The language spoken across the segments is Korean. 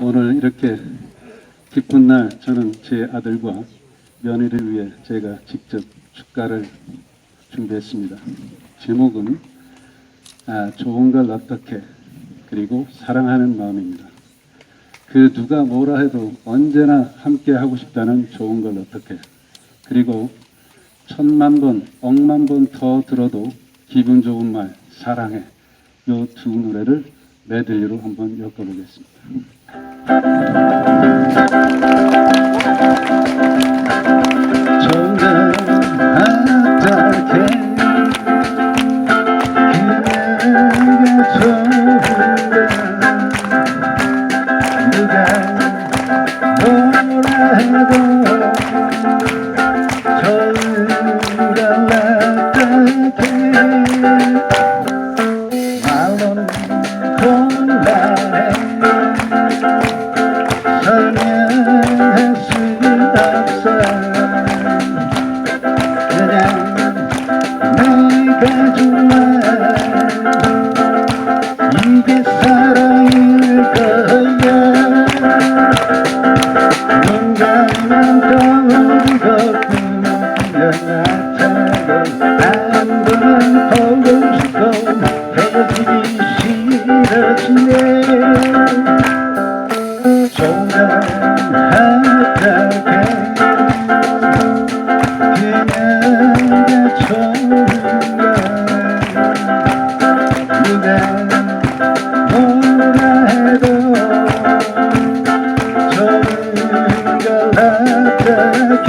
오늘 이렇게 기쁜 날 저는 제 아들과 며느리를 위해 제가 직접 축가를 준비했습니다. 제목은 아, 좋은 걸 어떻게 그리고 사랑하는 마음입니다. 그 누가 뭐라 해도 언제나 함께 하고 싶다는 좋은 걸 어떻게 그리고 천만 번, 억만 번 더 들어도 기분 좋은 말 사랑해 요 두 노래를 메들리로 한번 엮어보겠습니다. 누가 뭐라 해도 걸 가 좋아 이게 사랑일 거야 눈감만 떠오르고 그냥 한번 보고 싶고 헤어지기 싫어지네. 정말 어떡해 그녀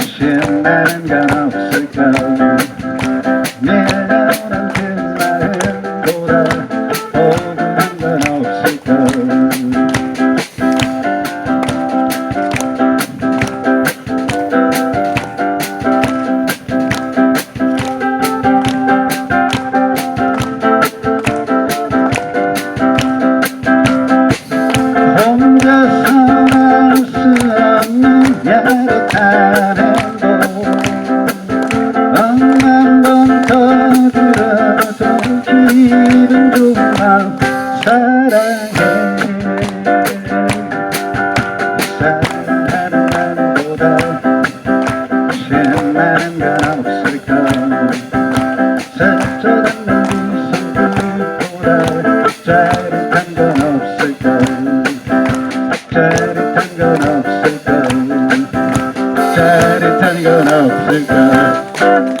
신나는 건 없을까? 미안한 그 마음보다 없는 야릇한 행복 억만 번더 들어도 기분 좋은 사랑해. 사랑하는 마음보다 신나는 건 없을까 색다른 그 손길보다 잘 Tanya, Tanya, Tanya, Tanya, Tanya,